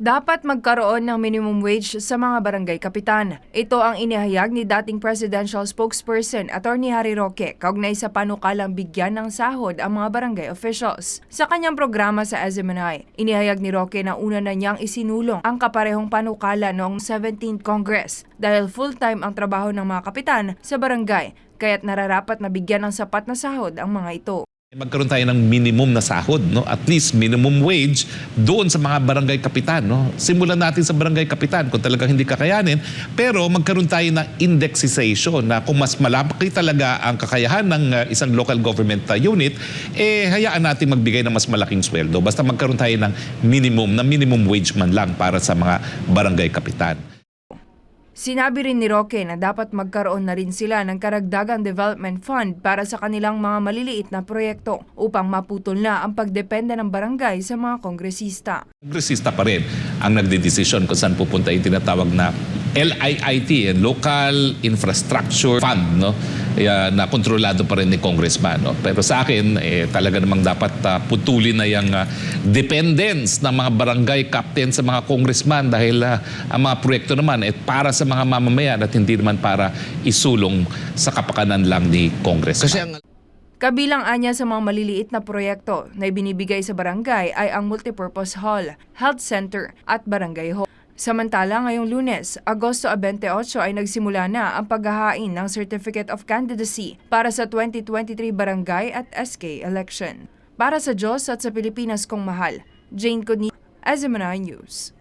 Dapat magkaroon ng minimum wage sa mga barangay kapitan. Ito ang inihayag ni dating presidential spokesperson Attorney Harry Roque kaugnay sa panukalang bigyan ng sahod ang mga barangay officials. Sa kanyang programa sa SMNI, inihayag ni Roque na una na niyang isinulong ang kaparehong panukala noong 17th Congress dahil full-time ang trabaho ng mga kapitan sa barangay kaya't nararapat na bigyan ng sapat na sahod ang mga ito. Magkaroon tayo ng minimum na sahod, no? At least minimum wage doon sa mga barangay kapitan, no? Simulan natin sa barangay kapitan kung talagang hindi kakayanin, pero magkaroon tayo ng indexization na kung mas malaki talaga ang kakayahan ng uh, isang local government uh, unit, eh hayaan natin magbigay ng mas malaking sweldo. Basta magkaroon tayo ng minimum, na minimum wage man lang para sa mga barangay kapitan. Sinabi rin ni Roque na dapat magkaroon na rin sila ng karagdagang development fund para sa kanilang mga maliliit na proyekto upang maputol na ang pagdepende ng barangay sa mga kongresista. Kongresista pa rin ang nagdedesisyon kung saan pupunta yung tinatawag na LIIT, eh, Local Infrastructure Fund, no? Kaya na kontrolado pa rin ni Congressman. No? Pero sa akin, eh, talaga namang dapat ah, putulin na yung ah, dependence ng mga barangay captain sa mga congressman dahil ah, ang mga proyekto naman eh, para sa mga mamamayan at hindi naman para isulong sa kapakanan lang ni Congressman. Kasi ang Kabilang anya sa mga maliliit na proyekto na ibinibigay sa barangay ay ang multipurpose hall, health center at barangay hall. Samantala, ngayong lunes, Agosto 28 ay nagsimula na ang paghahain ng Certificate of Candidacy para sa 2023 barangay at SK election. Para sa Diyos at sa Pilipinas kong mahal, Jane Codni, SMNI News.